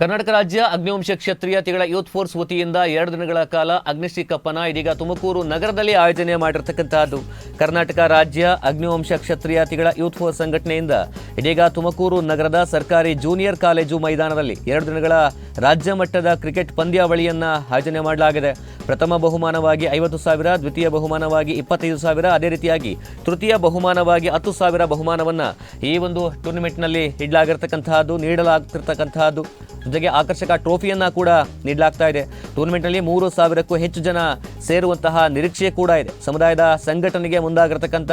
ಕರ್ನಾಟಕ ರಾಜ್ಯ ಅಗ್ನಿವಂಶ ಕ್ಷತ್ರಿಯ ತಿಂಗಳ youth force ವತಿಯಿಂದ ಎರಡು ದಿನಗಳ ಕಾಲ ಅಗ್ನಿಶ್ರೀ ಕಪ್ಪನ ಇದೀಗ ತುಮಕೂರು ನಗರದಲ್ಲಿ ಆಯೋಜನೆ ಮಾಡಿರ್ತಕ್ಕಂತಹದ್ದು. ಕರ್ನಾಟಕ ರಾಜ್ಯ ಅಗ್ನಿವಂಶ ಕ್ಷತ್ರಿಯ ತಿಂಗಳ ಯೂತ್ ಫೋರ್ಸ್ ಸಂಘಟನೆಯಿಂದ ಇದೀಗ ತುಮಕೂರು ನಗರದ ಸರ್ಕಾರಿ ಜೂನಿಯರ್ ಕಾಲೇಜು ಮೈದಾನದಲ್ಲಿ ಎರಡು ದಿನಗಳ ರಾಜ್ಯ ಮಟ್ಟದ ಕ್ರಿಕೆಟ್ ಪಂದ್ಯಾವಳಿಯನ್ನ ಆಯೋಜನೆ ಮಾಡಲಾಗಿದೆ. ಪ್ರಥಮ ಬಹುಮಾನವಾಗಿ ಐವತ್ತು ಸಾವಿರ, ದ್ವಿತೀಯ ಬಹುಮಾನವಾಗಿ ಇಪ್ಪತ್ತೈದು ಸಾವಿರ, ಅದೇ ರೀತಿಯಾಗಿ ತೃತೀಯ ಬಹುಮಾನವಾಗಿ ಹತ್ತು ಸಾವಿರ ಬಹುಮಾನವನ್ನು ಈ ಒಂದು ಟೂರ್ನಿಮೆಂಟ್ನಲ್ಲಿ ಇಡಲಾಗಿರ್ತಕ್ಕಂತಹದ್ದು ನೀಡಲಾಗ್ತಿರ್ತಕ್ಕಂತಹದ್ದು ಜೊತೆಗೆ ಆಕರ್ಷಕ ಟ್ರೋಫಿಯನ್ನ ಕೂಡ ನೀಡಲಾಗ್ತಾ ಇದೆ. ಟೂರ್ನಿಮೆಂಟ್ನಲ್ಲಿ ಮೂರು ಸಾವಿರಕ್ಕೂ ಹೆಚ್ಚು ಜನ ಸೇರುವಂತಹ ನಿರೀಕ್ಷೆ ಕೂಡ ಇದೆ. ಸಮುದಾಯದ ಸಂಘಟನೆಗೆ ಮುಂದಾಗಿರತಕ್ಕಂಥ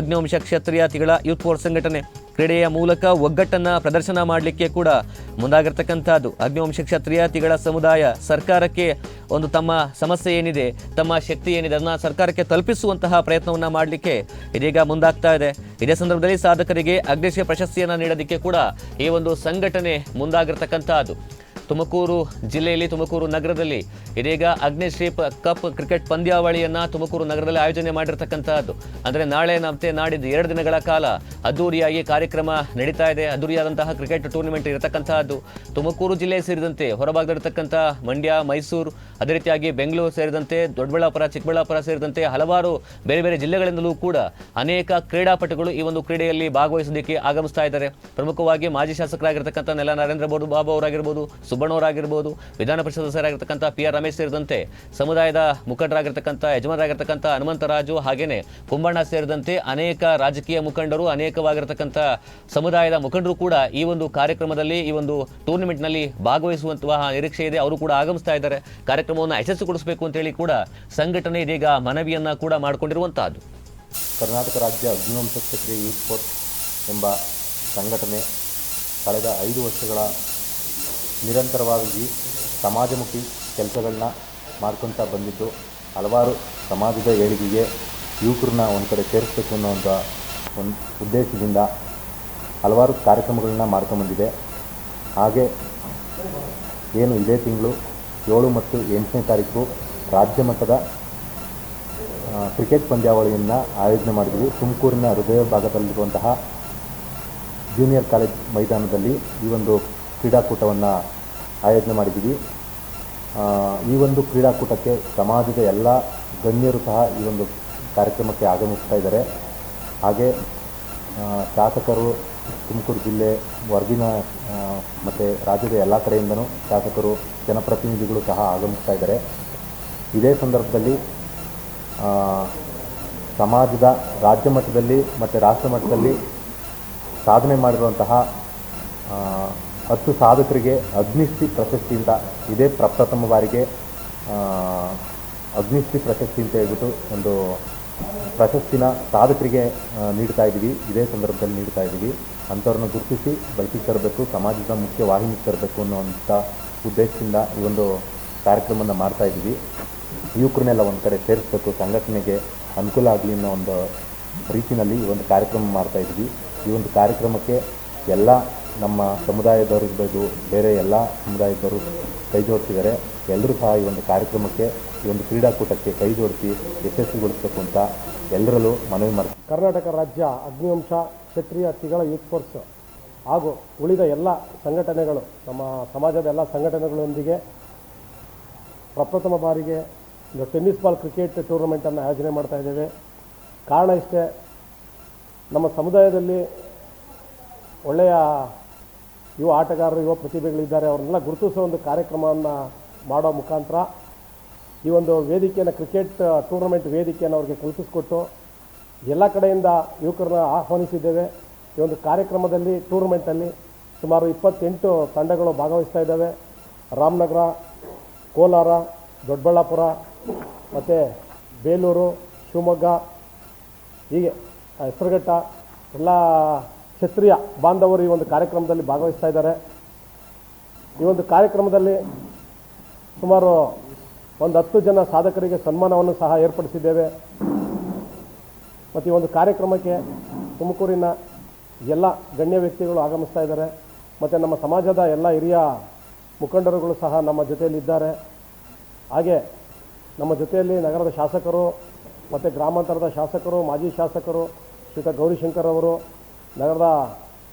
ಅಗ್ನಿವಂಶ ಕ್ಷತ್ರಿಯ ತಿಗಳ ಯೂತ್ ಫೋರ್ಸ್ ಸಂಘಟನೆ. ಕ್ರೀಡೆಯ ಮೂಲಕ ಒಗ್ಗಟ್ಟನ್ನು ಪ್ರದರ್ಶನ ಮಾಡಲಿಕ್ಕೆ ಕೂಡ ಮುಂದಾಗಿರ್ತಕ್ಕಂಥದ್ದು. ಅಗ್ನಿವಂಶ ಕ್ಷತ್ರಿಯ ತಿಗಳ ಸಮುದಾಯ ಸರ್ಕಾರಕ್ಕೆ ಒಂದು ತಮ್ಮ ಸಮಸ್ಯೆ ಏನಿದೆ, ತಮ್ಮ ಶಕ್ತಿ ಏನಿದೆ, ಅದನ್ನು ಸರ್ಕಾರಕ್ಕೆ ತಲುಪಿಸುವಂತಹ ಪ್ರಯತ್ನವನ್ನು ಮಾಡಲಿಕ್ಕೆ ಇದೀಗ ಮುಂದಾಗ್ತಾ ಇದೆ. ಇದೇ ಸಂದರ್ಭದಲ್ಲಿ ಸಾಧಕರಿಗೆ ಅಗ್ನಿಶ್ರೀ ಪ್ರಶಸ್ತಿಯನ್ನು ನೀಡೋದಕ್ಕೆ ಕೂಡ ಈ ಒಂದು ಸಂಘಟನೆ ಮುಂದಾಗಿರ್ತಕ್ಕಂಥದ್ದು. ತುಮಕೂರು ಜಿಲ್ಲೆಯಲ್ಲಿ, ತುಮಕೂರು ನಗರದಲ್ಲಿ. ಇದೀಗ ಅಗ್ನಿಶ್ರೀ ಕಪ್ ಕ್ರಿಕೆಟ್ ಪಂದ್ಯಾವಳಿಯನ್ನು ತುಮಕೂರು ನಗರದಲ್ಲಿ ಆಯೋಜನೆ ಮಾಡಿರ್ತಕ್ಕಂತಹದ್ದು ಅಂದರೆ ನಾಳೆ ಮತ್ತೆ ನಾಡಿದ್ದು ಎರಡು ದಿನಗಳ ಕಾಲ ಅದ್ದೂರಿಯಾಗಿ ಕಾರ್ಯಕ್ರಮ ನಡೀತಾ ಇದೆ. ಅದ್ದೂರಿಯಾದಂತಹ ಕ್ರಿಕೆಟ್ ಟೂರ್ನಿಮೆಂಟ್ ಇರತಕ್ಕಂತಹದ್ದು ತುಮಕೂರು ಜಿಲ್ಲೆ ಸೇರಿದಂತೆ ಹೊರಭಾಗದಲ್ಲಿರ್ತಕ್ಕಂಥ ಮಂಡ್ಯ, ಮೈಸೂರು, ಅದೇ ರೀತಿಯಾಗಿ ಬೆಂಗಳೂರು ಸೇರಿದಂತೆ ದೊಡ್ಡಬಳ್ಳಾಪುರ, ಚಿಕ್ಕಬಳ್ಳಾಪುರ ಸೇರಿದಂತೆ ಹಲವಾರು ಬೇರೆ ಬೇರೆ ಜಿಲ್ಲೆಗಳಿಂದಲೂ ಕೂಡ ಅನೇಕ ಕ್ರೀಡಾಪಟುಗಳು ಈ ಒಂದು ಕ್ರೀಡೆಯಲ್ಲಿ ಭಾಗವಹಿಸೋದಕ್ಕೆ ಆಗಮಿಸ್ತಾ ಇದ್ದಾರೆ. ಪ್ರಮುಖವಾಗಿ ಮಾಜಿ ಶಾಸಕರಾಗಿರ್ತಕ್ಕಂಥ ನೆಲ ನರೇಂದ್ರ ಬಾಬು ಅವರಾಗಿರ್ಬೋದು ಸುಬ್ಬಣ್ಣವರಾಗಿರ್ಬೋದು, ವಿಧಾನ ಪರಿಷತ್ ಸದಸ್ಯರಾಗಿರ್ತಕ್ಕಂಥ ಪಿ ಆರ್ ರಮೇಶ್ ಸೇರಿದಂತೆ ಸಮುದಾಯದ ಮುಖಂಡರಾಗಿರ್ತಕ್ಕಂಥ ಯಜಮಾನರಾಗಿರ್ತಕ್ಕಂಥ ಹನುಮಂತರಾಜು ಹಾಗೇನೆ ಕುಂಬಣ್ಣ ಸೇರಿದಂತೆ ಅನೇಕ ರಾಜಕೀಯ ಮುಖಂಡರು, ಅನೇಕವಾಗಿರ್ತಕ್ಕಂಥ ಸಮುದಾಯದ ಮುಖಂಡರು ಕೂಡ ಈ ಒಂದು ಕಾರ್ಯಕ್ರಮದಲ್ಲಿ, ಈ ಒಂದು ಟೂರ್ನಿಮೆಂಟ್ನಲ್ಲಿ ಭಾಗವಹಿಸುವಂತಹ ನಿರೀಕ್ಷೆ ಇದೆ. ಅವರು ಕೂಡ ಆಗಮಿಸ್ತಾ ಇದ್ದಾರೆ. ಕಾರ್ಯಕ್ರಮವನ್ನು ಯಶಸ್ಸುಗೊಳಿಸಬೇಕು ಅಂತೇಳಿ ಕೂಡ ಸಂಘಟನೆ ಇದೀಗ ಮನವಿಯನ್ನು ಕೂಡ ಮಾಡಿಕೊಂಡಿರುವಂತಹದ್ದು. ಕರ್ನಾಟಕ ರಾಜ್ಯ ಅಗ್ನಿವಂಶ ಕ್ಷೇತ್ರ ಯೂತ್ ಫೋರ್ಸ್ ಎಂಬ ಸಂಘಟನೆ ಕಳೆದ ಐದು ವರ್ಷಗಳ ನಿರಂತರವಾಗಿ ಸಮಾಜಮುಖಿ ಕೆಲಸಗಳನ್ನ ಮಾಡ್ಕೊತ ಬಂದಿದ್ದು ಹಲವಾರು ಸಮಾಜದ ಏಳಿಗೆಗೆ ಯುವಕರನ್ನ ಒಂದು ಕಡೆ ಸೇರಿಸ್ಬೇಕು ಅನ್ನೋ ಒಂದು ಉದ್ದೇಶದಿಂದ ಹಲವಾರು ಕಾರ್ಯಕ್ರಮಗಳನ್ನ ಮಾಡ್ಕೊಂಬಂದಿದೆ ಹಾಗೆ ಏನು ಇದೇ ತಿಂಗಳು ಏಳು ಮತ್ತು ಎಂಟನೇ ತಾರೀಕು ರಾಜ್ಯ ಮಟ್ಟದ ಕ್ರಿಕೆಟ್ ಪಂದ್ಯಾವಳಿಯನ್ನು ಆಯೋಜನೆ ಮಾಡಿದ್ವಿ. ತುಮಕೂರಿನ ಹೃದಯ ಭಾಗದಲ್ಲಿರುವಂತಹ ಜೂನಿಯರ್ ಕಾಲೇಜ್ ಮೈದಾನದಲ್ಲಿ ಈ ಒಂದು ಕ್ರೀಡಾಕೂಟವನ್ನು ಆಯೋಜನೆ ಮಾಡಿದ್ದೀವಿ. ಈ ಒಂದು ಕ್ರೀಡಾಕೂಟಕ್ಕೆ ಸಮಾಜದ ಎಲ್ಲ ಗಣ್ಯರು ಸಹ ಈ ಒಂದು ಕಾರ್ಯಕ್ರಮಕ್ಕೆ ಆಗಮಿಸ್ತಾ ಇದ್ದಾರೆ. ಹಾಗೆ ಶಾಸಕರು ತುಮಕೂರು ಜಿಲ್ಲೆ, ಹೊರಗಿನ ಮತ್ತು ರಾಜ್ಯದ ಎಲ್ಲ ಕಡೆಯಿಂದನೂ ಶಾಸಕರು, ಜನಪ್ರತಿನಿಧಿಗಳು ಸಹ ಆಗಮಿಸ್ತಾ ಇದ್ದಾರೆ. ಇದೇ ಸಂದರ್ಭದಲ್ಲಿ ಸಮಾಜದ ರಾಜ್ಯ ಮಟ್ಟದಲ್ಲಿ ಮತ್ತು ರಾಷ್ಟ್ರ ಮಟ್ಟದಲ್ಲಿ ಸಾಧನೆ ಮಾಡಿರುವಂತಹ ಹತ್ತು ಸಾಧಕರಿಗೆ ಅಗ್ನಿಶ್ರೀ ಪ್ರಶಸ್ತಿಯಿಂದ ಇದೇ ಪ್ರಪ್ರಥಮ ಬಾರಿಗೆ ಅಗ್ನಿಶ್ರೀ ಪ್ರಶಸ್ತಿ ಅಂತ ಹೇಳ್ಬಿಟ್ಟು ಒಂದು ಪ್ರಶಸ್ತಿನ ಸಾಧಕರಿಗೆ ನೀಡ್ತಾ ಇದ್ದೀವಿ. ಇದೇ ಸಂದರ್ಭದಲ್ಲಿ ನೀಡ್ತಾ ಇದ್ದೀವಿ. ಅಂಥವ್ರನ್ನ ಗುರುತಿಸಿ ಬಳಕೆ ತರಬೇಕು, ಸಮಾಜದ ಮುಖ್ಯ ವಾಹಿನಿಗೆ ತರಬೇಕು ಅನ್ನೋವಂಥ ಉದ್ದೇಶದಿಂದ ಈ ಒಂದು ಕಾರ್ಯಕ್ರಮವನ್ನು ಮಾಡ್ತಾ ಇದ್ದೀವಿ. ಯುವಕರನ್ನೆಲ್ಲ ಒಂದು ಕಡೆ ಸೇರಿಸ್ಬೇಕು, ಸಂಘಟನೆಗೆ ಅನುಕೂಲ ಆಗಲಿ ಅನ್ನೋ ಒಂದು ರೀತಿಯಲ್ಲಿ ಈ ಒಂದು ಕಾರ್ಯಕ್ರಮ ಮಾಡ್ತಾ ಇದ್ದೀವಿ. ಈ ಒಂದು ಕಾರ್ಯಕ್ರಮಕ್ಕೆ ಎಲ್ಲ ನಮ್ಮ ಸಮುದಾಯದವರು ಬೇರೆ ಎಲ್ಲ ಸಮುದಾಯದವರು ಕೈ ಜೋಡಿಸಿದ್ದಾರೆ ಎಲ್ಲರೂ ಸಹ ಈ ಒಂದು ಕಾರ್ಯಕ್ರಮಕ್ಕೆ, ಈ ಒಂದು ಕ್ರೀಡಾಕೂಟಕ್ಕೆ ಕೈ ಜೋಡಿಸಿ ಯಶಸ್ವಿಗೊಳಿಸಬೇಕು ಅಂತ ಎಲ್ಲರಲ್ಲೂ ಮನವಿ ಮಾಡ್ತೀನಿ. ಕರ್ನಾಟಕ ರಾಜ್ಯ ಅಗ್ನಿವಂಶ ಕ್ಷತ್ರಿಯ ತಿಗಳ ಯೂತ್ ಫೋರ್ಸ್ ಹಾಗೂ ಉಳಿದ ಎಲ್ಲ ಸಂಘಟನೆಗಳು, ನಮ್ಮ ಸಮಾಜದ ಎಲ್ಲ ಸಂಘಟನೆಗಳೊಂದಿಗೆ ಪ್ರಪ್ರಥಮ ಬಾರಿಗೆ ಒಂದು ಟೆನ್ನಿಸ್ ಬಾಲ್ ಕ್ರಿಕೆಟ್ ಟೂರ್ನಮೆಂಟನ್ನು ಆಯೋಜನೆ ಮಾಡ್ತಾ ಇದ್ದೇವೆ. ಕಾರಣ ಇಷ್ಟೇ, ನಮ್ಮ ಸಮುದಾಯದಲ್ಲಿ ಒಳ್ಳೆಯ ಯುವ ಆಟಗಾರರು ಯುವ ಪ್ರತಿಭೆಗಳಿದ್ದಾರೆ. ಅವರನ್ನೆಲ್ಲ ಗುರುತಿಸೋ ಒಂದು ಕಾರ್ಯಕ್ರಮವನ್ನು ಮಾಡೋ ಮುಖಾಂತರ ಈ ಒಂದು ವೇದಿಕೆಯನ್ನು, ಕ್ರಿಕೆಟ್ ಟೂರ್ನಮೆಂಟ್ ವೇದಿಕೆಯನ್ನು ಅವ್ರಿಗೆ ಕಲ್ಪಿಸಿಕೊಟ್ಟು ಎಲ್ಲ ಕಡೆಯಿಂದ ಯುವಕರನ್ನ ಆಹ್ವಾನಿಸಿದ್ದೇವೆ. ಈ ಒಂದು ಕಾರ್ಯಕ್ರಮದಲ್ಲಿ, ಟೂರ್ನಮೆಂಟಲ್ಲಿ ಸುಮಾರು ಇಪ್ಪತ್ತೆಂಟು ತಂಡಗಳು ಭಾಗವಹಿಸ್ತಾ ಇದ್ದಾವೆ. ರಾಮನಗರ, ಕೋಲಾರ, ದೊಡ್ಡಬಳ್ಳಾಪುರ, ಮತ್ತು ಬೇಲೂರು, ಶಿವಮೊಗ್ಗ, ಹೀಗೆ ಹೆಸರುಘಟ್ಟ, ಎಲ್ಲ ಕ್ಷತ್ರಿಯ ಬಾಂಧವರು ಈ ಒಂದು ಕಾರ್ಯಕ್ರಮದಲ್ಲಿ ಭಾಗವಹಿಸ್ತಾ ಇದ್ದಾರೆ. ಈ ಒಂದು ಕಾರ್ಯಕ್ರಮದಲ್ಲಿ ಸುಮಾರು ಒಂದು ಹತ್ತು ಜನ ಸಾಧಕರಿಗೆ ಸನ್ಮಾನವನ್ನು ಸಹ ಏರ್ಪಡಿಸಿದ್ದೇವೆ. ಮತ್ತು ಈ ಒಂದು ಕಾರ್ಯಕ್ರಮಕ್ಕೆ ತುಮಕೂರಿನ ಎಲ್ಲ ಗಣ್ಯ ವ್ಯಕ್ತಿಗಳು ಆಗಮಿಸ್ತಾ ಇದ್ದಾರೆ. ಮತ್ತು ನಮ್ಮ ಸಮಾಜದ ಎಲ್ಲ ಹಿರಿಯ ಮುಖಂಡರುಗಳು ಸಹ ನಮ್ಮ ಜೊತೆಯಲ್ಲಿದ್ದಾರೆ ಹಾಗೆ ನಮ್ಮ ಜೊತೆಯಲ್ಲಿ ನಗರದ ಶಾಸಕರು, ಮತ್ತು ಗ್ರಾಮಾಂತರದ ಶಾಸಕರು, ಮಾಜಿ ಶಾಸಕರು ಶ್ರೀತ ಗೌರಿಶಂಕರ್ ಅವರು ನಗರದ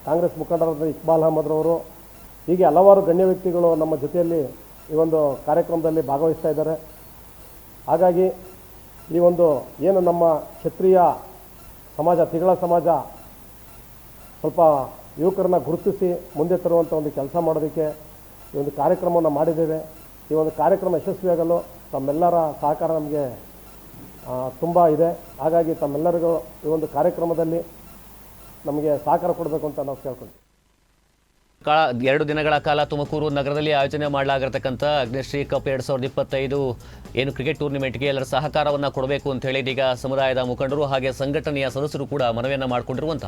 ಕಾಂಗ್ರೆಸ್ ಮುಖಂಡರಾದ ಇಕ್ಬಾಲ್ ಅಹಮದ್ರವರು ಹೀಗೆ ಹಲವಾರು ಗಣ್ಯ ವ್ಯಕ್ತಿಗಳು ನಮ್ಮ ಜೊತೆಯಲ್ಲಿ ಈ ಒಂದು ಕಾರ್ಯಕ್ರಮದಲ್ಲಿ ಭಾಗವಹಿಸ್ತಾ ಇದ್ದಾರೆ. ಹಾಗಾಗಿ ಈ ಒಂದು ಏನು ನಮ್ಮ ಕ್ಷತ್ರಿಯ ಸಮಾಜ, ತಿಗಳ ಸಮಾಜ ಸ್ವಲ್ಪ ಯುವಕರನ್ನ ಗುರುತಿಸಿ ಮುಂದೆ ತರುವಂಥ ಒಂದು ಕೆಲಸ ಮಾಡೋದಕ್ಕೆ ಈ ಒಂದು ಕಾರ್ಯಕ್ರಮವನ್ನು ಮಾಡಿದ್ದೇವೆ. ಈ ಒಂದು ಕಾರ್ಯಕ್ರಮ ಯಶಸ್ವಿಯಾಗಲು ತಮ್ಮೆಲ್ಲರ ಸಹಕಾರ ನಮಗೆ ತುಂಬ ಇದೆ. ಹಾಗಾಗಿ ತಮ್ಮೆಲ್ಲರಿಗೂ ಈ ಒಂದು ಕಾರ್ಯಕ್ರಮದಲ್ಲಿ ನಮಗೆ ಸಹಕಾರ ಕೊಡಬೇಕು ಅಂತ ನಾವು ಕೇಳ್ಕೊಂಡು ಕಾಲ ಎರಡು ದಿನಗಳ ಕಾಲ ತುಮಕೂರು ನಗರದಲ್ಲಿ ಆಯೋಜನೆ ಮಾಡಲಾಗಿರ್ತಕ್ಕಂಥ ಅಗ್ನಿಶ್ರೀ ಕಪ್ ಎರಡು ಸಾವಿರದ ಇಪ್ಪತ್ತೈದು ಏನು ಕ್ರಿಕೆಟ್ ಟೂರ್ನಿಮೆಂಟ್ಗೆ ಎಲ್ಲರ ಸಹಕಾರವನ್ನು ಕೊಡಬೇಕು ಅಂತ ಹೇಳಿ ಇದೀಗ ಸಮುದಾಯದ ಮುಖಂಡರು ಹಾಗೆ ಸಂಘಟನೆಯ ಸದಸ್ಯರು ಕೂಡ ಮನವಿಯನ್ನು ಮಾಡಿಕೊಂಡಿರುವಂತಹ